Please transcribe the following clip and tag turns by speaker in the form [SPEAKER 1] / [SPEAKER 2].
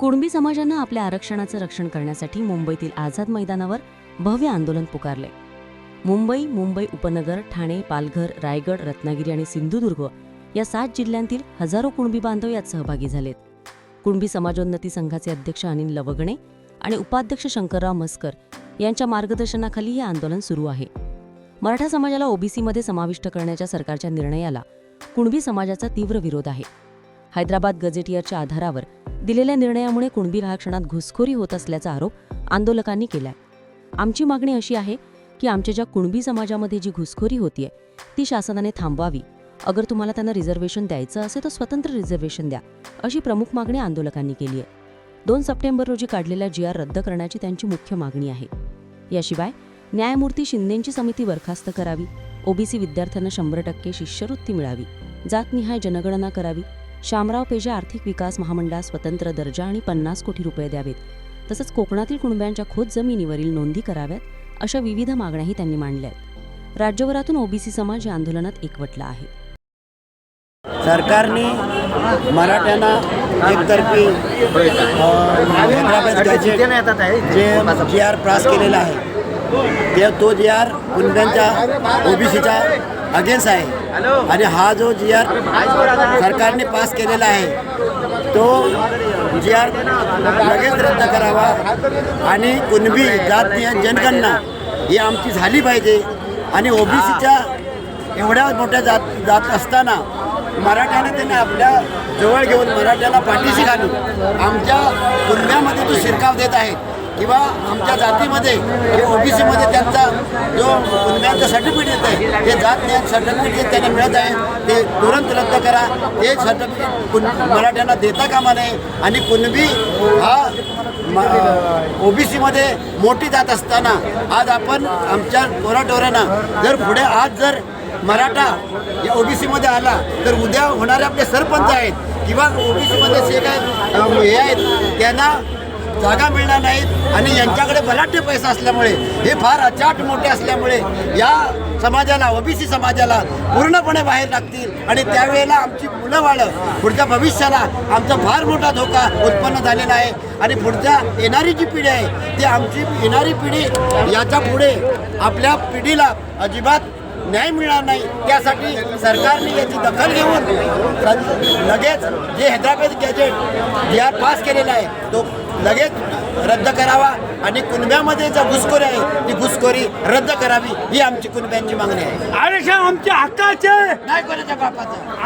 [SPEAKER 1] कुणबी समाजानं आपल्या आरक्षणाचं रक्षण करण्यासाठी मुंबईतील आझाद मैदानावर भव्य आंदोलन पुकारले. मुंबई मुंबई उपनगर ठाणे पालघर रायगड रत्नागिरी आणि सिंधुदुर्ग या सात जिल्ह्यांतील हजारो कुणबी बांधव यात सहभागी झालेत. कुणबी समाजोन्नती संघाचे अध्यक्ष अनिल लवगणे आणि उपाध्यक्ष शंकरराव मस्कर यांच्या मार्गदर्शनाखाली हे आंदोलन सुरू आहे. मराठा समाजाला ओबीसीमध्ये समाविष्ट करण्याच्या सरकारच्या निर्णयाला कुणबी समाजाचा तीव्र विरोध आहे. हैदराबाद गजेटियरच्या आधारावर दिलेल्या निर्णयामुळे कुणबी आरक्षणात घुसखोरी होत असल्याचा आरोप आंदोलकांनी केलाय. आमची मागणी अशी आहे की आमच्या ज्या कुणबी समाजामध्ये जी घुसखोरी होतीये ती शासनाने थांबवावी. अगर तुम्हाला त्यांना रिझर्वेशन द्यायचं असेल तर स्वतंत्र रिझर्वेशन द्या अशी प्रमुख मागणी आंदोलकांनी केली आहे. दोन सप्टेंबर रोजी काढलेला जी आर रद्द करण्याची त्यांची मुख्य मागणी आहे. याशिवाय न्यायमूर्ती शिंदेंची समिती बरखास्त करावी ओबीसी विद्यार्थ्यांना शंभर टक्के शिष्यवृत्ती मिळावी जातनिहाय जनगणना करावी शामराव पेजे आर्थिक विकास महामंडळास स्वतंत्र दर्जा आणि पन्नास कोटी रुपये द्यावेत. तसंच कोकणातील कुणब्यांच्या खोत जमिनीवरील नोंदी कराव्यात अशा विविध मागण्याही त्यांनी मांडल्या आहेत. राज्यभरातून ओबीसी समाज या आंदोलनात एकवटला आहे.
[SPEAKER 2] सरकारने मराठ्यांना एकतर्फी जे जी आर पास केलेला आहे ते तो जी आर कुणब्यांच्या ओबीसीच्या अगेन्स्ट आहे आणि हा जो जी आर सरकारने पास केलेला आहे तो जी आर लगेच रद्द करावा आणि कुणबी जातीय जनगणना ही आमची झाली पाहिजे. आणि ओबीसीच्या एवढ्या मोठ्या जात जात असताना मराठ्याने त्यांनी आपल्या जवळ घेऊन मराठ्याला पाठीशी घालून आमच्या कुणब्यामध्ये तो शिरकाव देत आहेत. किंवा आमच्या जातीमध्ये हे ओबीसीमध्ये त्यांचा जो कुणब्यांचं सर्टिफिकेट येत आहे ते जात न्याय सर्टिफिकेट जे त्यांना मिळत आहे ते तुरंत रद्द करा. ते सर्टिफिकेट कुण मराठ्यांना देता कामा नये. आणि कुणबी हा ओबीसीमध्ये मोठी जात असताना आज आपण आमच्या पोराटोरांना जर पुढे आज जर मराठा या ओबीसीमध्ये आला तर उद्या होणारे आपले सरपंच आहेत किंवा ओबीसीमध्ये जे काय हे आहेत त्यांना जागा मिळणार नाहीत आणि यांच्याकडे बलाढ्य पैसा असल्यामुळे हे फार अचाट मोठे असल्यामुळे या समाजाला ओबीसी समाजाला पूर्णपणे बाहेर लागतील आणि त्यावेळेला आमची मुलं वाढ पुढच्या भविष्याला आमचा फार मोठा धोका उत्पन्न झालेला आहे. आणि पुढच्या येणारी जी पिढी आहे ती आमची येणारी पिढी याच्यापुढे आपल्या पिढीला अजिबात न्याय मिळणार नाही. त्यासाठी सरकारने याची दखल घेऊन लगेच जे Hyderabad gazette G R pass केलेला आहे तो लगेच रद्द करावा आणि कुणब्यामध्ये जो घुसखोरी आहे ती घुसखोरी रद्द करावी ही आमची कुणब्यांची मागणी आहे.
[SPEAKER 3] आरक्षण आमच्या हक्काचे!
[SPEAKER 2] नाही कोणाच्या बापाचं.